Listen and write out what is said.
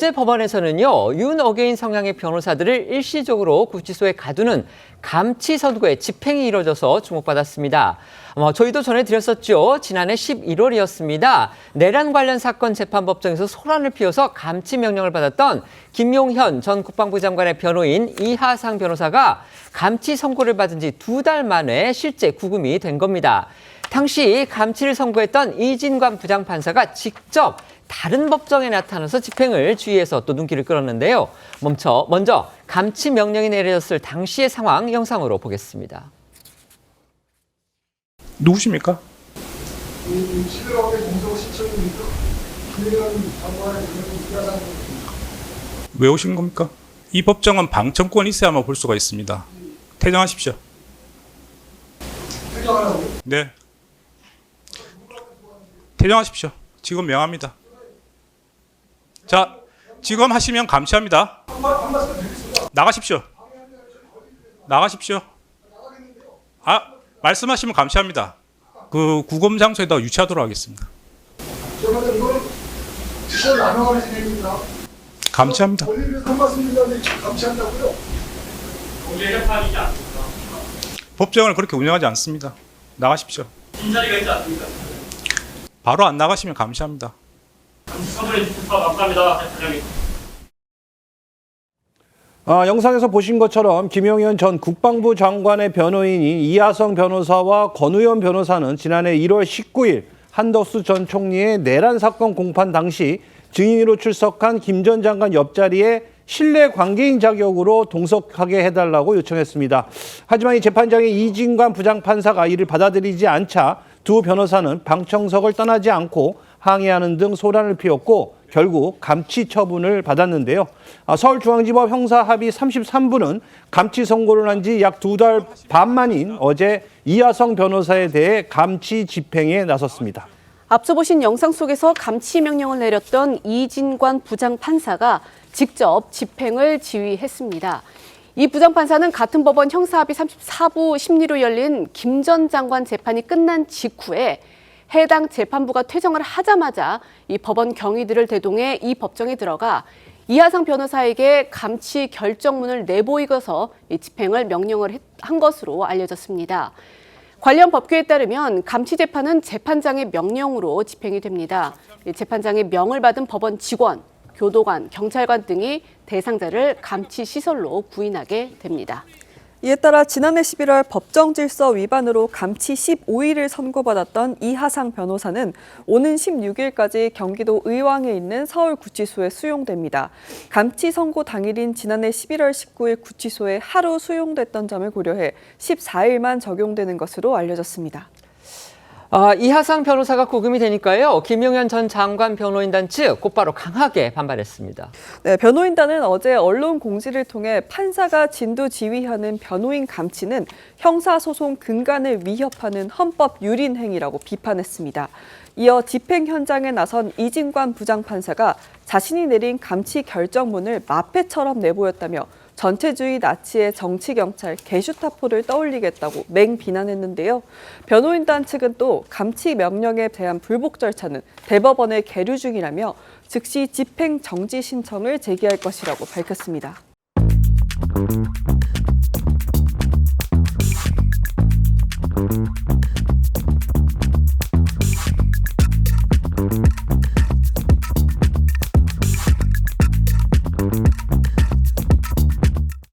어제 법원에서는요, 윤 어게인 성향의 변호사들을 일시적으로 구치소에 가두는 감치 선고의 집행이 이뤄져서 주목받았습니다. 어, 저희도 전해드렸었죠. 지난해 11월이었습니다. 내란 관련 사건 재판법정에서 소란을 피워서 감치 명령을 받았던 김용현 전 국방부 장관의 변호인 이하상 변호사가 감치 선고를 받은 지 두 달 만에 실제 구금이 된 겁니다. 당시 감치를 선고했던 이진관 부장판사가 직접 다른 법정에 나타나서 집행을 주의해서 또 눈길을 끌었는데요. 멈춰 먼저 감치 명령이 내려졌을 당시의 상황 영상으로 보겠습니다. 누구십니까? 이 11월에 공소 시청입니까? 김의원 장관의 이야상 왜 오신 겁니까? 이 법정은 방청권이 있어야만 볼 수가 있습니다. 퇴장하십시오. 퇴장하라고 네. 퇴장하십시오. 지금 명합니다. 자, 지금 하시면 드리겠습니다. 나가십시오. 나가십시오. 아, 말씀하시면 감시합니다. 그 구검 장소에다 유치하도록 하겠습니다. 감시한다고요? 법정을 그렇게 운영하지 않습니다. 나가십시오. 바로 안 나가시면 감시합니다. 감사합니다. 아, 영상에서 보신 것처럼 김용현 전 국방부 장관의 변호인인 이하성 변호사와 권우현 변호사는 지난해 1월 19일 한덕수 전 총리의 내란 사건 공판 당시 증인으로 출석한 김 전 장관 옆자리에 신뢰 관계인 자격으로 동석하게 해달라고 요청했습니다. 하지만 이 재판장의 이진관 부장판사가 이를 받아들이지 않자 두 변호사는 방청석을 떠나지 않고 항의하는 등 소란을 피웠고 결국 감치 처분을 받았는데요. 아, 서울중앙지법 형사합의 33부는 감치 선고를 한 지 약 두 달 반 만인 어제 이하성 변호사에 대해 감치 집행에 나섰습니다. 앞서 보신 영상 속에서 감치 명령을 내렸던 이진관 부장 판사가 직접 집행을 지휘했습니다. 이 부장 판사는 같은 법원 형사합의 34부 심리로 열린 김 전 장관 재판이 끝난 직후에 해당 재판부가 퇴정을 하자마자 이 법원 경위들을 대동해 이 법정에 들어가 이하상 변호사에게 감치 결정문을 내보이고서 이 집행을 명령을 했- 한 것으로 알려졌습니다. 관련 법규에 따르면 감치 재판은 재판장의 명령으로 집행이 됩니다. 이 재판장의 명을 받은 법원 직원, 교도관, 경찰관 등이 대상자를 감치 시설로 구인하게 됩니다. 이에 따라 지난해 11월 법정 질서 위반으로 감치 15일을 선고받았던 이하상 변호사는 오는 16일까지 경기도 의왕에 있는 서울구치소에 수용됩니다. 감치 선고 당일인 지난해 11월 19일 구치소에 하루 수용됐던 점을 고려해 14일만 적용되는 것으로 알려졌습니다. 아, 이하상 변호사가 구금이 되니까요. 김용현 전 장관 변호인단 측 곧바로 강하게 반발했습니다. 네, 변호인단은 어제 언론 공지를 통해 판사가 진도 지휘하는 변호인 감치는 형사소송 근간을 위협하는 헌법 유린 행위라고 비판했습니다. 이어 집행 현장에 나선 이진관 부장판사가 자신이 내린 감치 결정문을 마패처럼 내보였다며 전체주의 나치의 정치 경찰 게슈타포를 떠올리겠다고 맹 비난했는데요. 변호인단 측은 또 감치 명령에 대한 불복 절차는 대법원에 계류 중이라며 즉시 집행 정지 신청을 제기할 것이라고 밝혔습니다.